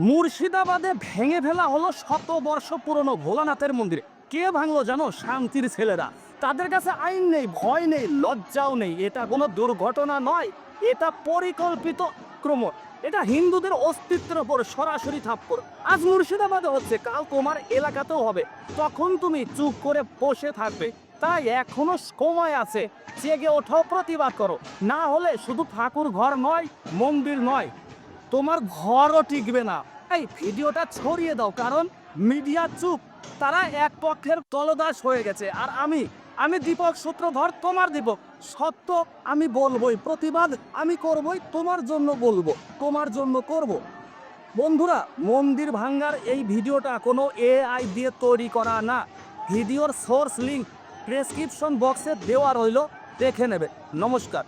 মুর্শিদাবাদে ভেঙে ফেলা হলো শত বর্ষ পুরনো ভোলানাথের মন্দির। কে ভাঙলো জানো শান্তির ছেলেরা? তাদের কাছে আইন নেই, ভয় নেই, লজ্জাও নেই। এটা কোনো দুর্ঘটনা নয়, এটা পরিকল্পিত আক্রমণ। এটা হিন্দুদের অস্তিত্বের ওপর সরাসরি থাপ্পড়। আজ মুর্শিদাবাদে হচ্ছে, কাল তোমার এলাকাতেও হবে। তখন তুমি চুপ করে বসে থাকবে। তাই এখনও সময় আছে, জেগে ওঠাও প্রতিবাদ করো। না হলে শুধু ঠাকুর ঘর নয়, মন্দির নয় তোমার ঘরও টিকবে না। এই ভিডিওটা ছড়িয়ে দাও, কারণ মিডিয়া চুপ। তারা এক পক্ষের তলদাস হয়ে গেছে, আর আমি আমি দীপক সূত্রধর, তোমার দীপক। সত্য, আমি বলবই, প্রতিবাদ আমি করবই, তোমার জন্য বলব, তোমার জন্য করব। বন্ধুরা, মন্দির ভাঙ্গার এই ভিডিওটা কোনো এআই দিয়ে তৈরি করা না। ভিডিওর সোর্স লিঙ্ক প্রেসক্রিপশন বক্সে দেওয়া রইল, দেখে নেবে। নমস্কার।